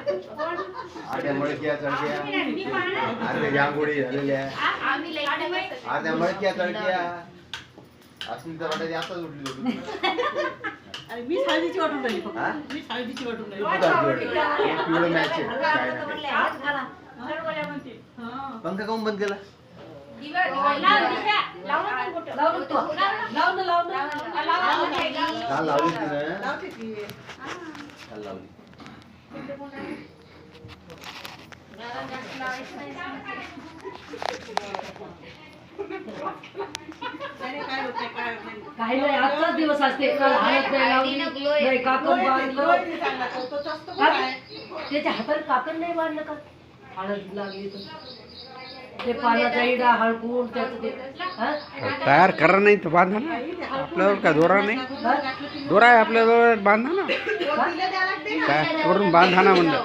अर्ध्या मळक्या चढक्या आम्ही नाही, मी पाहणार. अर्ध्या जांगोळी झालेल्या. आ, आम्ही लई साड्या बाई. अर्ध्या मळक्या चढक्या अस्मिता वाटायची आताच उठली होती. आणि मी साळजीची वाटून राहिली फक्त? मी साळजीची वाटून राहिली पिवळं मॅच आहे. हात काय नाही. घाला. गडबड्या म्हणते. पंखा काऊन बंद केला? काल लावली तिनं लावते की काल लावली नाही, नाही, काय होत नाही, काय होत नाही. काही नाही आजचाच दिवस असते काल हळद नाही लावली नाही काकण बांधलं लोळ नाही चांगला, तो- तोच असतो का काय? त्याच्या हाताला काकण नाही बांधलं का हळद लागली तर तैयार कर रहा नहीं तो बांधा ना। आपल्यावर का दोरा नाही। दोरा आहे आपल्याजवळ बांधा ना। काय बांधा ना म्हणलं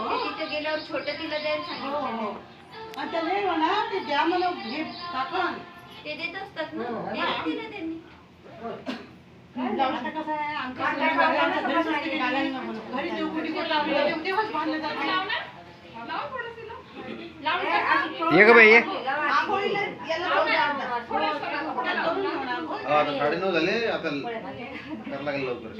ये कब है ये? आता. साडेनऊ झाले आता करायला लागेल लवकर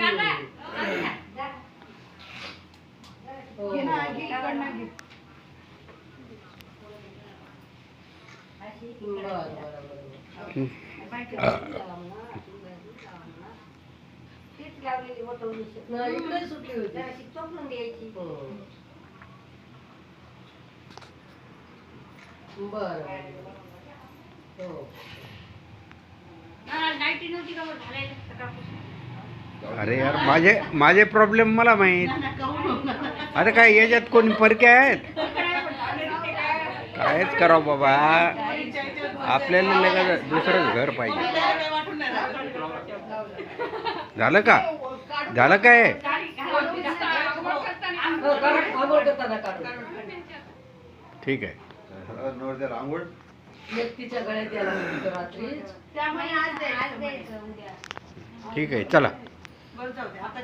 तीच लावलेली सुटली होती चोपडून द्यायची. बरं नाईटी नव्हती का बरं घालायला सकाळपासून? अरे यार माझे माझे प्रॉब्लेम मला माहीत. आता काय याच्यात कोणी परके आहेत? कायच करावं बाबा. आपल्याला लगेच दुसरंच घर पाहिजे. झालं का? झालं काय? हो, ठीक आहे. आंघोळ व्यक्तीच्या गळ्यात यायला होती रात्री त्यामुळे आज द्यायचं. ठीक आहे चला बरं जाऊ दे. आता